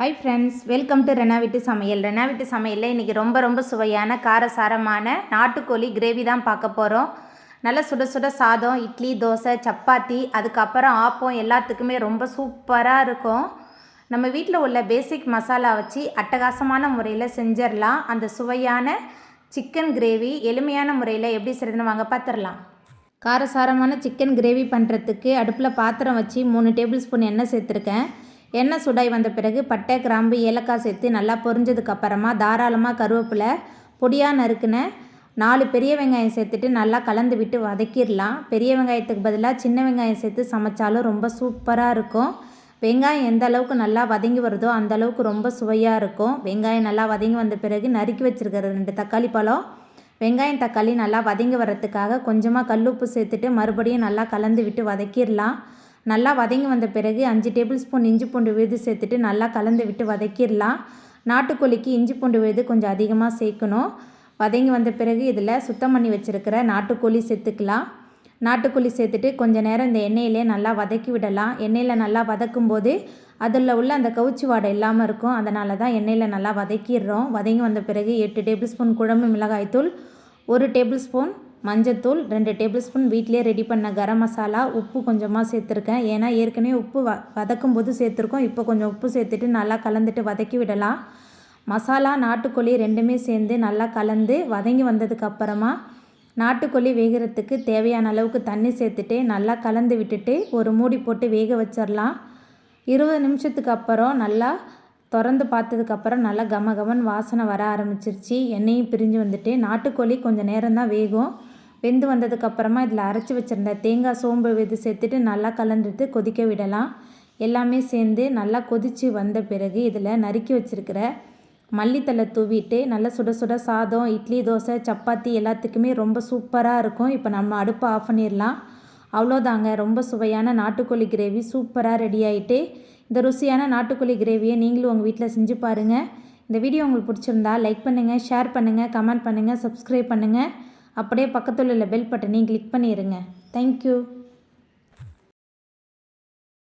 Hi friends welcome to Rena வீட்டு சமையல் ரெனா வீட்டு சமையலில் இன்றைக்கி ரொம்ப ரொம்ப சுவையான காரசாரமான நாட்டுக்கோழி கிரேவி தான் பார்க்க போகிறோம் நல்ல சுட சுட சாதம் இட்லி தோசை சப்பாத்தி அதுக்கப்புறம் ஆப்பம் எல்லாத்துக்குமே ரொம்ப சூப்பராக இருக்கும். நம்ம வீட்டில் உள்ள பேசிக் மசாலா வச்சு அட்டகாசமான முறையில் செஞ்சிடலாம் அந்த சுவையான சிக்கன் கிரேவி எளிமையான முறையில் எப்படி செய்கிறதுன்னு வாங்க பார்த்துடலாம் காரசாரமான சிக்கன் கிரேவி பண்ணுறதுக்கு அடுப்பில் பாத்திரம் வச்சு மூணு டேபிள் ஸ்பூன் எண்ணெய் சேர்த்துருக்கேன். எண்ணெய் சுடாய் வந்த பிறகு பட்டை கிராம்பு ஏலக்காய் சேர்த்து நல்லா பொரிஞ்சதுக்கு அப்புறமா தாராளமாக கருவேப்பிலை பொடியாக நறுக்குன நாலு பெரிய வெங்காயம் சேர்த்துட்டு நல்லா கலந்து விட்டு வதக்கிடலாம். பெரிய வெங்காயத்துக்கு பதிலாக சின்ன வெங்காயம் சேர்த்து சமைச்சாலும் ரொம்ப சூப்பராக இருக்கும். வெங்காயம் எந்த அளவுக்கு நல்லா வதங்கி வருதோ அந்த அளவுக்கு ரொம்ப சுவையாக இருக்கும். வெங்காயம் நல்லா வதங்கி வந்த பிறகு நறுக்கி வச்சுருக்கிற ரெண்டு தக்காளி பழம். வெங்காயம் தக்காளி நல்லா வதங்கி வர்றதுக்காக கொஞ்சமாக கல்லுப்பு சேர்த்துட்டு மறுபடியும் நல்லா கலந்து விட்டு வதக்கிடலாம். நல்லா வதங்கி வந்த பிறகு அஞ்சு டேபிள் ஸ்பூன் இஞ்சி பூண்டு விழுது சேர்த்துட்டு நல்லா கலந்து விட்டு வதக்கிடலாம். நாட்டுக்கோழிக்கு இஞ்சி பூண்டு விழுது கொஞ்சம் அதிகமாக சேர்க்கணும். வதங்கி வந்த பிறகு இதில் சுத்தம் பண்ணி வச்சுருக்கிற நாட்டுக்கோழி சேர்த்துக்கலாம். நாட்டுக்கோழி சேர்த்துட்டு கொஞ்சம் நேரம் இந்த எண்ணெயிலே நல்லா வதக்கி விடலாம். எண்ணெயில் நல்லா வதக்கும் போது அதில் உள்ள அந்த கவுச்சி வாடை இல்லாமல் இருக்கும். அதனால தான் எண்ணெயில் நல்லா வதக்கிடுறோம். வதங்கி வந்த பிறகு எட்டு டேபிள் ஸ்பூன் குழம்பு மிளகாய்த்தூள் ஒரு டேபிள் ஸ்பூன் மஞ்சத்தூள் ரெண்டு டேபிள் ஸ்பூன் வீட்டிலே ரெடி பண்ண கரம் மசாலா உப்பு கொஞ்சமாக சேர்த்துருக்கேன். ஏன்னா ஏற்கனவே உப்பு வ வதக்கும் போது சேர்த்துருக்கோம். இப்போ கொஞ்சம் உப்பு சேர்த்துட்டு நல்லா கலந்துட்டு வதக்கி விடலாம். மசாலா நாட்டுக்கோழி ரெண்டுமே சேர்ந்து நல்லா கலந்து வதங்கி வந்ததுக்கப்புறமா நாட்டுக்கோழி வேகிறதுக்கு தேவையான அளவுக்கு தண்ணி சேர்த்துட்டு நல்லா கலந்து விட்டுட்டு ஒரு மூடி போட்டு வேக வச்சிடலாம் இருபது நிமிஷத்துக்கு அப்புறம் நல்லா திறந்து பார்த்ததுக்கப்புறம் நல்லா கம கமன் வாசனை வர ஆரம்பிச்சிருச்சு. எண்ணெயும் பிரிஞ்சு வந்துட்டு நாட்டுக்கோழி கொஞ்சம் நேரம் தான் வேகும். வெந்து வந்ததுக்கப்புறமா இதில் அரைச்சி வச்சுருந்த தேங்காய் சோம்பு வெது சேர்த்துட்டு நல்லா கலந்துட்டு கொதிக்க விடலாம். எல்லாமே சேர்ந்து நல்லா கொதித்து வந்த பிறகு இதில் நறுக்கி வச்சுருக்கிற மல்லித்தலை தூவிட்டு நல்லா சுட சுட சாதம் இட்லி தோசை சப்பாத்தி எல்லாத்துக்குமே ரொம்ப சூப்பராக இருக்கும். இப்போ நம்ம அடுப்பை ஆஃப் பண்ணிடலாம் அவ்வளோதாங்க. ரொம்ப சுவையான நாட்டுக்கோழி கிரேவி சூப்பராக ரெடி ஆகிட்டு இந்த ருசியான நாட்டுக்கோழி கிரேவியை நீங்களும் உங்கள் வீட்டில் செஞ்சு பாருங்கள் இந்த வீடியோ உங்களுக்கு பிடிச்சிருந்தா லைக் பண்ணுங்கள் ஷேர் பண்ணுங்கள் கமெண்ட் பண்ணுங்கள் சப்ஸ்கிரைப் பண்ணுங்கள் அப்படியே பக்கத்தில் உள்ள பெல் பட்டனையும் கிளிக் பண்ணிடுங்க தேங்க்யூ